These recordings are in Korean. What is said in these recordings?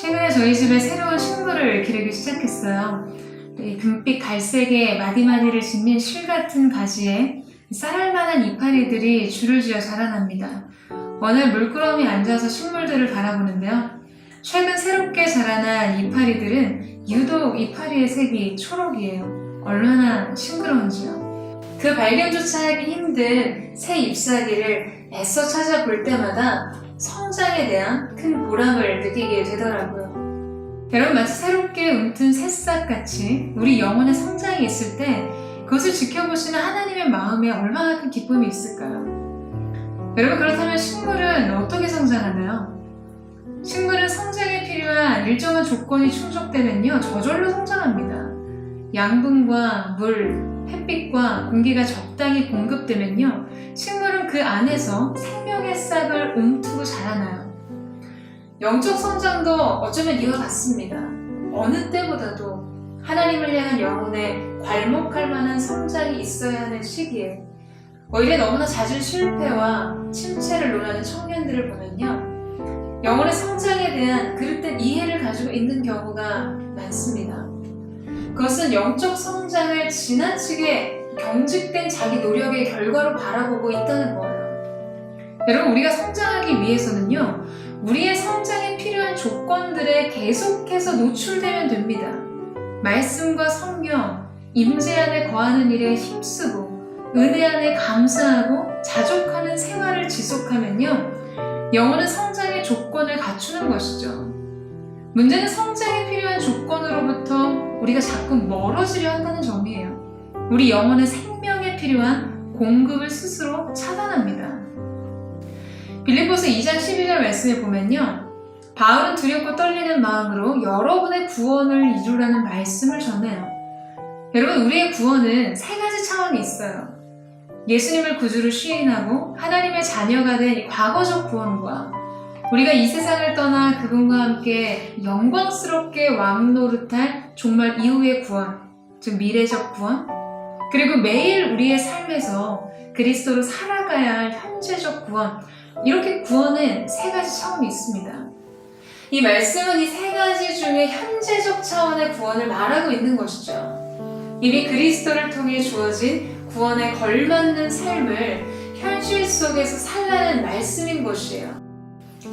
최근에 저희 집에 새로운 식물을 기르기 시작했어요. 이 금빛 갈색의 마디마디를 짓는 실 같은 가지에 쌀알만한 이파리들이 줄을 지어 자라납니다. 날 물끄러미 앉아서 식물들을 바라보는데요. 최근 새롭게 자라난 이파리들은 유독 이파리의 색이 초록이에요. 얼마나 싱그러운지요. 그 발견조차 하기 힘든 새 잎사귀를 애써 찾아볼 때마다 성장에 대한 큰 보람을 느끼게 되더라고요. 여러분 마치 새롭게 움튼 새싹같이 우리 영혼의 성장이 있을 때 그것을 지켜보시는 하나님의 마음에 얼마나 큰 기쁨이 있을까요? 여러분 그렇다면 식물은 어떻게 성장하나요? 식물은 성장에 필요한 일정한 조건이 충족되면요 저절로 성장합니다. 양분과 물, 햇빛과 공기가 적당히 공급되면요 식물은 그 안에서 생명의 싹을 움트고 자라나요. 영적 성장도 어쩌면 이와 같습니다. 어느 때보다도 하나님을 향한 영혼에 괄목할 만한 성장이 있어야 하는 시기에 오히려 너무나 잦은 실패와 침체를 논하는 청년들을 보면요. 영혼의 성장에 대한 그릇된 이해를 가지고 있는 경우가 많습니다. 그것은 영적 성장을 지나치게 경직된 자기 노력의 결과로 바라보고 있다는 거예요. 여러분, 우리가 성장하기 위해서는요, 우리의 성장에 필요한 조건들에 계속해서 노출되면 됩니다. 말씀과 성령, 임재 안에 거하는 일에 힘쓰고, 은혜 안에 감사하고, 자족하는 생활을 지속하면요, 영혼은 성장의 조건을 갖추는 것이죠. 문제는 성장에 필요한 조건으로부터 우리가 자꾸 멀어지려 한다는 점이에요. 우리 영혼의 생명에 필요한 공급을 스스로 차단합니다. 빌립보서 2장 12절 말씀에 보면요. 바울은 두렵고 떨리는 마음으로 여러분의 구원을 이루라는 말씀을 전해요. 여러분, 우리의 구원은 세 가지 차원이 있어요. 예수님을 구주로 시인하고 하나님의 자녀가 된 과거적 구원과 우리가 이 세상을 떠나 그분과 함께 영광스럽게 왕노릇할 정말 이후의 구원, 즉 미래적 구원, 그리고 매일 우리의 삶에서 그리스도로 살아가야 할 현재적 구원, 이렇게 구원은 세 가지 차원이 있습니다. 이 말씀은 이 세 가지 중에 현재적 차원의 구원을 말하고 있는 것이죠. 이미 그리스도를 통해 주어진 구원에 걸맞는 삶을 현실 속에서 살라는 말씀인 것이에요.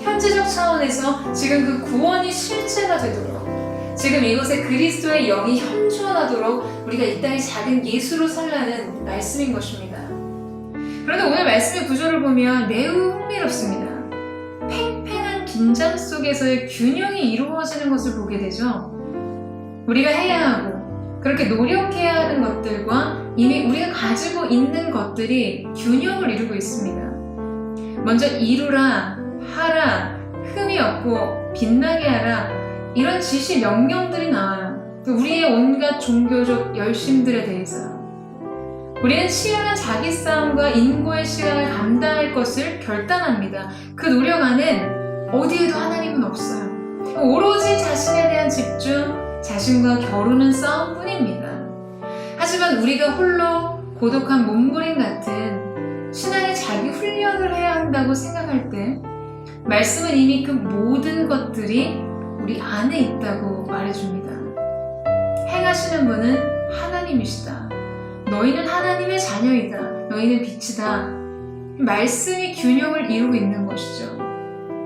현재적 차원에서 지금 그 구원이 실체가 되도록 지금 이곳에 그리스도의 영이 현존하도록 우리가 이 땅의 작은 예수로 살라는 말씀인 것입니다. 그런데 오늘 말씀의 구조를 보면 매우 흥미롭습니다. 팽팽한 긴장 속에서의 균형이 이루어지는 것을 보게 되죠. 우리가 해야 하고 그렇게 노력해야 하는 것들과 이미 우리가 가지고 있는 것들이 균형을 이루고 있습니다. 먼저 이루라, 하라, 흠이 없고 빛나게 하라 이런 지시 명령들이 나와요. 우리의 온갖 종교적 열심들에 대해서요. 우리는 치열한 자기 싸움과 인고의 시간을 감당할 것을 결단합니다. 그 노력 안엔 어디에도 하나님은 없어요. 오로지 자신에 대한 집중, 자신과 겨루는 싸움뿐입니다. 하지만 우리가 홀로 고독한 몸부림 같은 신앙의 자기 훈련을 해야 한다고 생각할 때 말씀은 이미 그 모든 것들이 우리 안에 있다고 말해줍니다. 행하시는 분은 하나님이시다. 너희는 하나님의 자녀이다. 너희는 빛이다. 말씀이 균형을 이루고 있는 것이죠.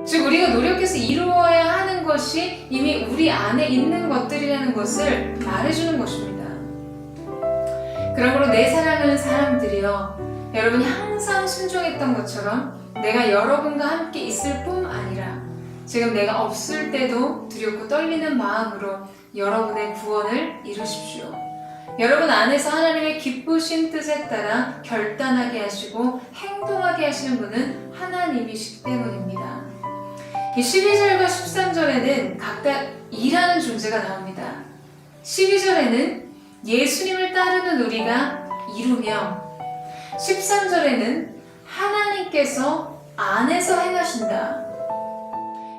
즉, 우리가 노력해서 이루어야 하는 것이 이미 우리 안에 있는 것들이라는 것을 말해주는 것입니다. 그러므로 내 사랑하는 사람들이여, 여러분이 항상 순종했던 것처럼 내가 여러분과 함께 있을 뿐 아니라 지금 내가 없을 때도 두렵고 떨리는 마음으로 여러분의 구원을 이루십시오. 여러분 안에서 하나님의 기쁘신 뜻에 따라 결단하게 하시고 행동하게 하시는 분은 하나님이시기 때문입니다. 이 12절과 13절에는 각각 이라는 존재가 나옵니다. 12절에는 예수님을 따르는 우리가 이루며 13절에는 하나님께서 안에서 행하신다.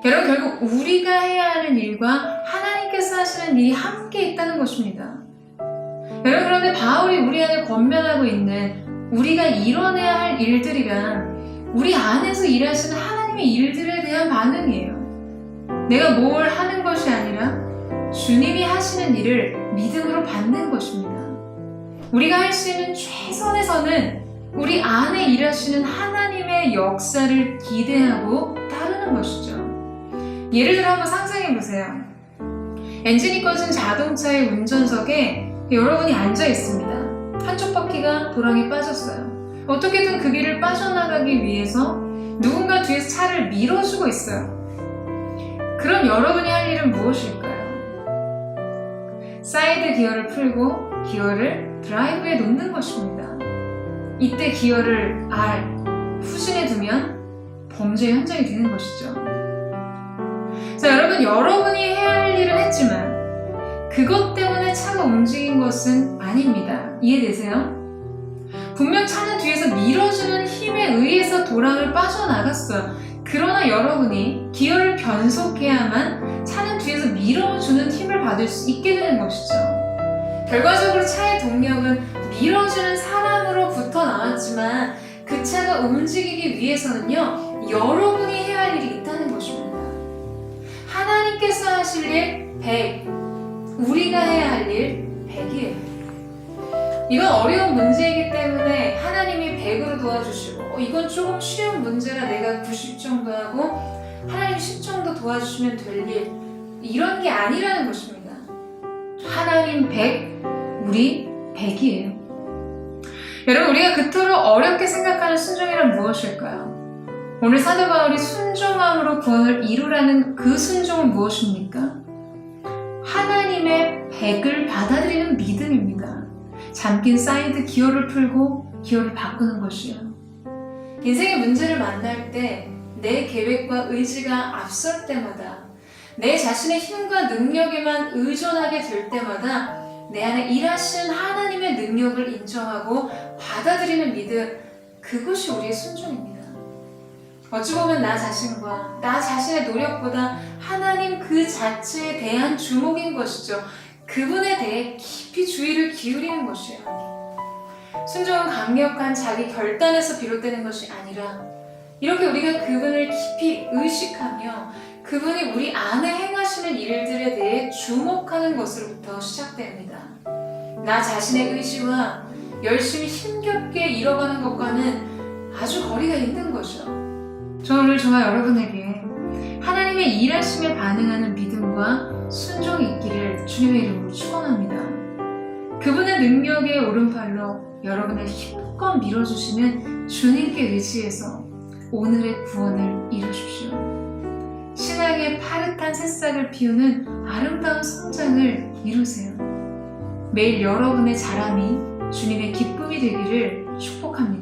여러분 결국 우리가 해야 하는 일과 하나님께서 하시는 일이 함께 있다는 것입니다. 여러분 그런데 바울이 우리 안에 권면하고 있는 우리가 이뤄내야 할 일들이란 우리 안에서 일하시는 하나님의 일들에 대한 반응이에요. 내가 뭘 하는 것이 아니라 주님이 하시는 일을 믿음으로 받는 것입니다. 우리가 할 수 있는 선은 우리 안에 일하시는 하나님의 역사를 기대하고 따르는 것이죠. 예를 들어 한번 상상해 보세요. 엔진이 꺼진 자동차의 운전석에 여러분이 앉아 있습니다. 한쪽 바퀴가 도랑에 빠졌어요. 어떻게든 그 길을 빠져나가기 위해서 누군가 뒤에서 차를 밀어주고 있어요. 그럼 여러분이 할 일은 무엇일까요? 사이드 기어를 풀고 기어를 드라이브에 놓는 것입니다. 이때 기어를 R, 후진해 두면 범죄 현장이 되는 것이죠. 자, 여러분, 여러분이 해야 할 일은 했지만 그것 때문에 차가 움직인 것은 아닙니다. 이해되세요? 분명 차는 뒤에서 밀어주는 힘에 의해서 도랑을 빠져나갔어요. 그러나 여러분이 기어를 변속해야만 차는 뒤에서 밀어주는 힘을 받을 수 있게 되는 것이죠. 결과적으로 차의 동력은 밀어주는 사람으로부터 나왔지만 그 차가 움직이기 위해서는요, 여러분이 해야 할 일이 있다는 것입니다. 하나님께서 하실 일 100, 우리가 해야 할 일 100이에요. 이건 어려운 문제이기 때문에 하나님이 100으로 도와주시고 어, 이건 조금 쉬운 문제라 내가 90 정도 하고 하나님 10 정도 도와주시면 될 일 이런 게 아니라는 것입니다. 하나님 100, 우리 100이에요. 여러분 우리가 그토록 어렵게 생각하는 순종이란 무엇일까요? 오늘 사도 바울이 순종함으로 구원을 이루라는 그 순종은 무엇입니까? 하나님의 100을 받아들이는 믿음입니다. 잠긴 사이드 기어를 풀고 기어를 바꾸는 것이요. 인생의 문제를 만날 때 내 계획과 의지가 앞설 때마다 내 자신의 힘과 능력에만 의존하게 될 때마다 내 안에 일하시는 하나님의 능력을 인정하고 받아들이는 믿음 그것이 우리의 순종입니다. 어찌 보면 나 자신과 나 자신의 노력보다 하나님 그 자체에 대한 주목인 것이죠. 그분에 대해 깊이 주의를 기울이는 것이에요. 순종은 강력한 자기 결단에서 비롯되는 것이 아니라 이렇게 우리가 그분을 깊이 의식하며 그분이 우리 안에 행하시는 일들에 대해 주목하는 것으로부터 시작됩니다. 나 자신의 의지와 열심히 힘겹게 이뤄가는 것과는 아주 거리가 있는 거죠. 저 오늘 정말 여러분에게 하나님의 일하심에 반응하는 믿음과 순종이 있기를 주님의 이름으로 축원합니다. 그분의 능력의 오른팔로 여러분을 힘껏 밀어주시는 주님께 의지해서 오늘의 구원을 이루십시오. 신앙의 파릇한 새싹을 피우는 아름다운 성장을 이루세요. 매일 여러분의 자람이 주님의 기쁨이 되기를 축복합니다.